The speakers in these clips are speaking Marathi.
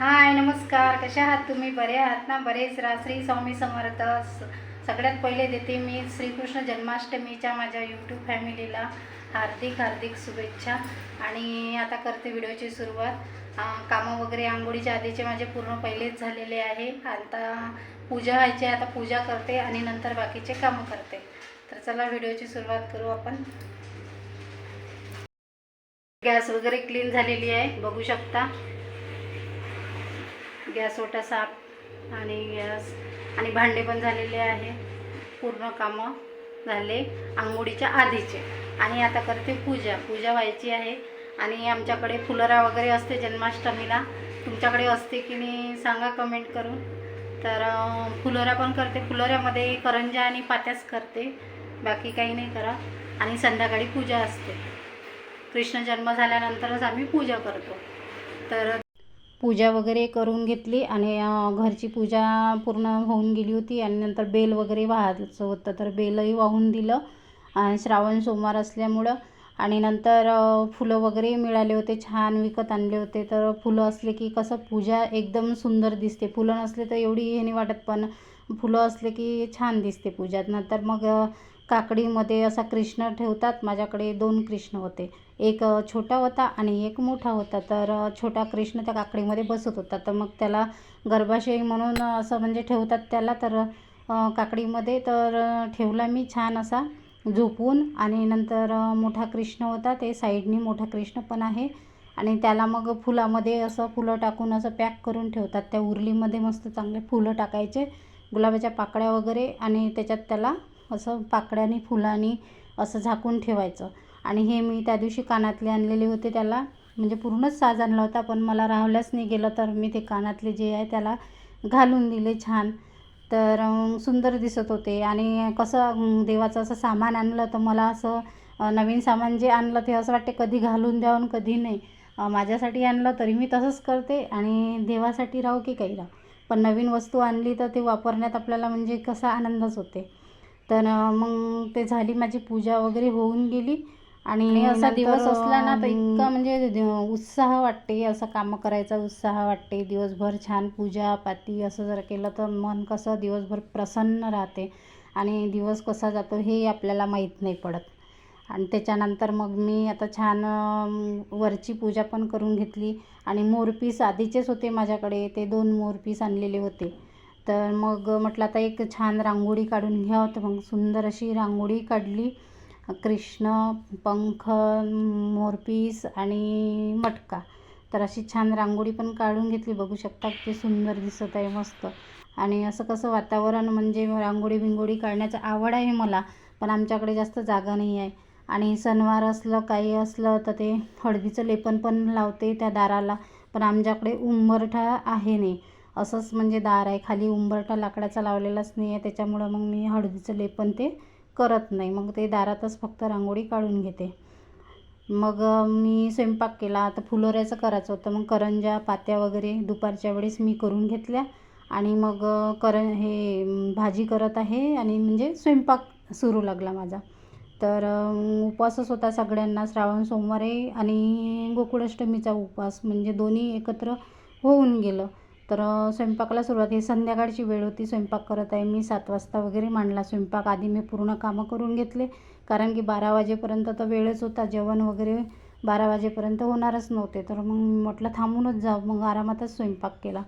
हाय नमस्कार. कशा आहात तुम्ही? बरे आहात ना? बरेच रा श्री स्वामी समर्थ. स- सगळ्यात पहिले देते मी श्रीकृष्ण जन्माष्टमीच्या माझ्या यूट्यूब फॅमिलीला हार्दिक हार्दिक शुभेच्छा. आणि आता करते व्हिडिओची सुरुवात. कामं वगैरे आंघोळीच्या आधीचे माझे पूर्ण पहिलेच झालेले आहे. आता पूजा व्हायची आता पूजा करते आणि नंतर बाकीचे कामं करते. तर चला व्हिडिओची सुरुवात करू आपण. गॅस वगैरे क्लीन झालेली आहे बघू शकता. गॅस ओटा साफ आणि गॅस आणि भांडे पण झालेले आहे. पूर्ण कामं झाले आंघोळीच्या आधीचे. आणि आता करते पूजा. पूजा व्हायची आहे. आणि आमच्याकडे फुलरा वगैरे असते जन्माष्टमीला. तुमच्याकडे असते की नाही सांगा कमेंट करून. तर फुलोऱ्या फुलोरा पण करते. फुलोऱ्यामध्ये करंजा आणि पात्याच करते. बाकी काही नाही करा. आणि संध्याकाळी पूजा असते. कृष्ण जन्म झाल्यानंतरच आम्ही पूजा करतो. तर पूजा वगैरे करून घेतली आणि घरची पूजा पूर्ण होऊन गेली होती आणि नंतर बेल वगैरे वाहायचं होतं. तर बेलही वाहून दिलं आणि श्रावण सोमवार असल्यामुळं आणि नंतर फुलं वगैरे मिळाले होते छान विकत आणले होते. तर फुलं असले की कसं पूजा एकदम सुंदर दिसते. फुलं नसले तर एवढी हे नाही वाटत पण फुलं असले की छान दिसते पूजात. नंतर मग काकडीमध्ये असा कृष्ण ठेवतात. माझ्याकडे दोन कृष्ण होते. एक छोटा होता आणि एक मोठा होता. तर छोटा कृष्ण त्या काकडीमध्ये बसत होता. तर मग त्याला गर्भाशय म्हणून असं म्हणजे ठेवतात त्याला. तर काकडीमध्ये तर ठेवला मी छान असा झोपून. आणि नंतर मोठा कृष्ण होता. ते साईडनी मोठा कृष्ण पण आहे. आणि त्याला मग फुलामध्ये असं फुलं टाकून असं पॅक करून ठेवतात. त्या उरलीमध्ये मस्त चांगले फुलं टाकायचे. गुलाबाच्या पाकळ्या वगैरे आणि त्याच्यात त्याला असं पाकळ्याने फुलांनी असं झाकून ठेवायचं. आणि हे मी त्या दिवशी कानातले आणलेले होते त्याला. म्हणजे पूर्णच साज आणला होता पण मला राहल्याच नाही गेलं तर मी ते कानातले जे आहे त्याला घालून दिले छान. तर सुंदर दिसत होते. आणि कसं देवाचं असं सामान आणलं तर मला असं नवीन सामान जे आणलं ते असं वाटते कधी घालून द्यावं कधी नाही. माझ्यासाठी आणलं तरी मी तसंच करते आणि देवासाठी राहू की काही राहू. पण नवीन वस्तू आणली तर ते वापरण्यात आपल्याला म्हणजे कसा आनंदच होते. तर मग ते झाली माझी पूजा वगैरे होऊन गेली. आणि असा दिवस असला ना तर इतका म्हणजे उत्साह वाटते. असं कामं करायचा उत्साह वाटते. दिवसभर छान पूजा पाती असं जर केलं तर मन कसं दिवसभर प्रसन्न राहते. आणि दिवस कसा जातो हे आपल्याला माहीत नाही पडत. आणि त्याच्यानंतर मग मी आता छान वरची पूजा पण करून घेतली. आणि मोरपीस आधीचेच होते माझ्याकडे. ते दोन मोरपीस आणलेले होते. तर मग म्हटलं आता एक छान रांगोळी काढून घ्यावं तर मग सुंदर अशी रांगोळी काढली. कृष्ण पंख मोरपीस आणि मटका. तर अशी छान रांगोळी पण काढून घेतली. बघू शकता किती सुंदर दिसत आहे मस्त. आणि असं कसं वातावरण म्हणजे रांगोळी बिंगोळी काढण्याचं आवड आहे मला पण आमच्याकडे जास्त जागा नाही आहे. आणि सणवार असलं काही असलं तर ते हळदीचं लेपन पण लावते त्या दाराला. पण आमच्याकडे उंबरठा आहे नाही. असंच म्हणजे दार आहे खाली उंबरठा लाकडाचा लावलेलाच नाही आहे त्याच्यामुळं मग मी हळदीचं लेपन ते करत नाही. मग ते दारातच फक्त रांगोळी काढून घेते. मग मी स्वयंपाक केला. आता फुलोऱ्याचं करायचं होतं. मग करंजा पात्या वगैरे दुपारच्या वेळेस मी करून घेतल्या. आणि मग कर हे भाजी करत आहे आणि म्हणजे स्वयंपाक सुरू लागला माझा. तर उपवासच होता सगळ्यांना. श्रावण सोमवारी आणि गोकुळाष्टमीचा उपवास. म्हणजे दोन्ही एकत्र होऊन गेलं. तर स्वयंपाकाला सुरुवात ही संध्याकाळची वेळ होती. स्वयंपाक करत आहे मी. सात वाजता वगैरे मांडला स्वयंपाक. आधी मी पूर्ण कामं करून घेतले. कारण की बारा वाजेपर्यंत तर वेळच होता. जेवण वगैरे बारा वाजेपर्यंत होणारच नव्हते. तर मग म्हटलं थांबूनच जाऊ. मग आरामातच स्वयंपाक केला.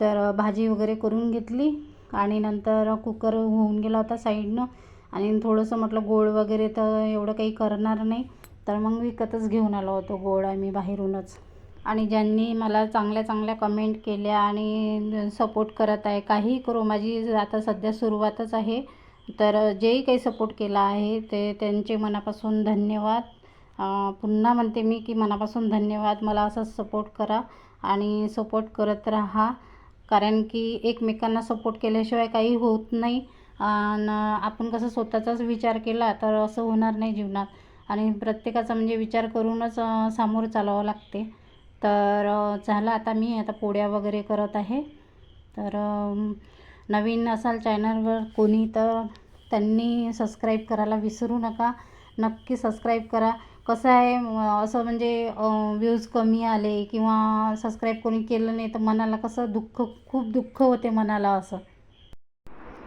तर भाजी वगैरे करून घेतली. आणि नंतर कुकर होऊन गेला होता साईडनं. आणि थोडंसं म्हटलं गोड वगैरे तर एवढं काही करणार नाही. तर मग विकतच घेऊन आलो होतो. गोड आम्ही बाहेरूनच. आणि ज्यांनी मला चांगल्या चांगल्या कमेंट केल्या आणि सपोर्ट करत आहे काही करू. माझी आता सध्या सुरुवातच आहे. तर जेही काही सपोर्ट केला आहे ते त्यांचे मनापासून धन्यवाद. पुन्हा म्हणते मी की मनापासून धन्यवाद. मला असंच सपोर्ट करा आणि सपोर्ट करत राहा. कारण की एकमेकांना सपोर्ट केल्याशिवाय काही होत नाही. आणि आपण कसं स्वतःचाच विचार केला तर असं होणार नाही जीवनात. आणि प्रत्येकाचा म्हणजे विचार करूनच सामोरं चालावं लागते. तर झालं. आता मी आता पोळ्या वगैरे करत आहे. तर नवीन असाल चॅनलवर कोणी तर त्यांनी सबस्क्राईब करायला विसरू नका. नक्की सबस्क्राईब करा. कसं आहे असं म्हणजे व्ह्यूज कमी आले किंवा सबस्क्राईब कोणी केलं नाही तर मनाला कसं दुःख खूप दुःख होते मनाला असं.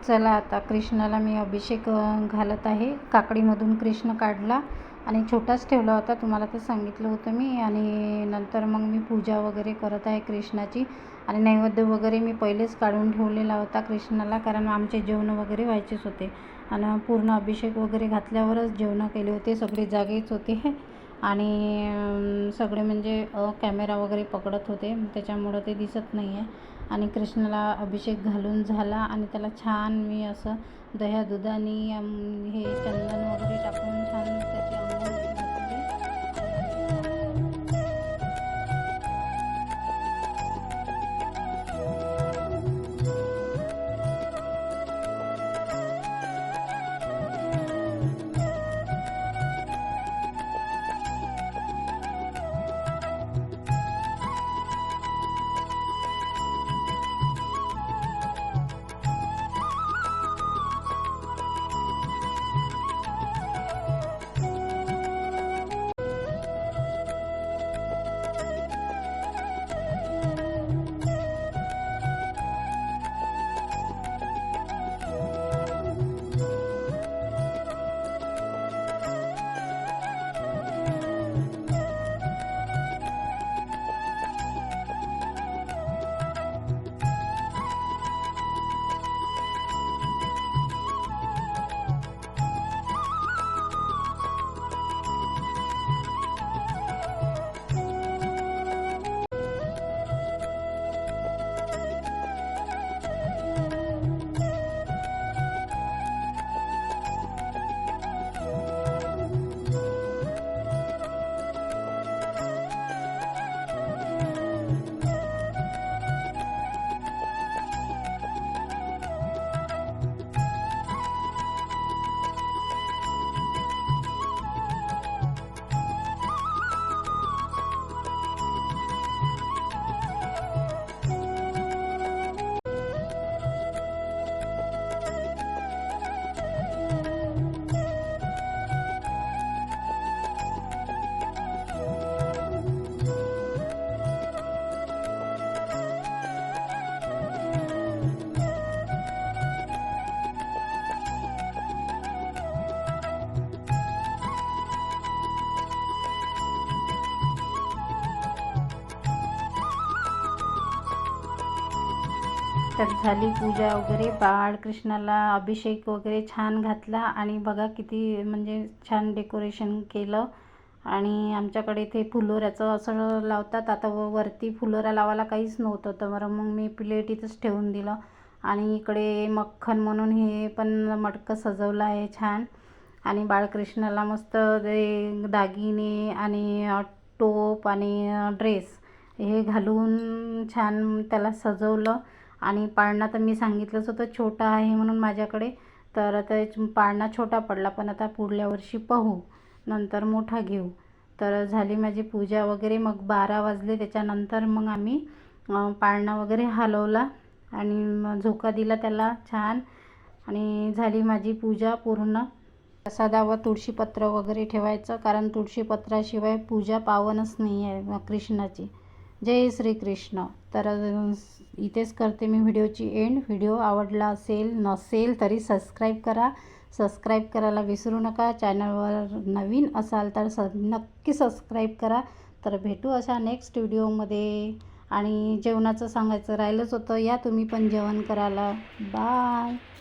चला आता कृष्णाला मी अभिषेक घालत आहे. काकडीमधून कृष्ण काढला. आणि छोटाच ठेवला होता तुम्हाला तर सांगितलं होतं मी. आणि नंतर मग मी पूजा वगैरे करत आहे कृष्णाची. आणि नैवेद्य वगैरे मी पहिलेच काढून ठेवलेला होता कृष्णाला कारण आमचे जेवण वगैरे व्हायचेच होते. आणि पूर्ण अभिषेक वगैरे घातल्यावरच जेवणं केले होते सगळे जागेच होते. आणि सगळे म्हणजे कॅमेरा वगैरे पकडत होते त्याच्यामुळं ते दिसत नाही आहे आणि कृष्णाला अभिषेक घालून झाला आणि त्याला छान मी असं दह्या दुधाने हे चंदन वगैरे टाकून छान त्यात झाली पूजा वगैरे बाळकृष्णाला अभिषेक वगैरे छान घातला आणि बघा किती म्हणजे छान डेकोरेशन केलं. आणि आमच्याकडे ते फुलोऱ्याचं असं लावतात. आता व वरती फुलोरा लावायला काहीच नव्हतं. तर बरं मग मी प्लेट इथंच ठेवून दिलं. आणि इकडे मक्खन म्हणून हे पण मटकं सजवलं आहे छान. आणि बाळकृष्णाला मस्त ते दागिने आणि टोप आणि ड्रेस हे घालून छान त्याला सजवलं. आणि पाळणा तर मी सांगितलंच होतं छोटा आहे म्हणून माझ्याकडे. तर आता पाळणा छोटा पडला पण आता पुढल्या वर्षी पाहू नंतर मोठा घेऊ. तर झाली माझी पूजा वगैरे मग बारा वाजले त्याच्यानंतर मग आम्ही पाळणा वगैरे हलवला आणि मग झोका दिला त्याला छान. आणि झाली माझी पूजा पूर्ण. प्रसादावर तुळशीपत्र वगैरे ठेवायचं कारण तुळशीपत्राशिवाय पूजा पावनच नाही आहे कृष्णाची. जय श्रीकृष्ण. तर इथेच करते मी व्हिडिओची एंड. व्हिडिओ आवडला असेल नसेल तरी सबस्क्राईब करा. सबस्क्राईब करायला विसरू नका. चॅनलवर नवीन असाल तर स नक्की सबस्क्राईब करा. तर भेटू अशा नेक्स्ट व्हिडिओमध्ये. आणि जेवणाचं सांगायचं राहिलंच होतं. या तुम्ही पण जेवण करायला. बाय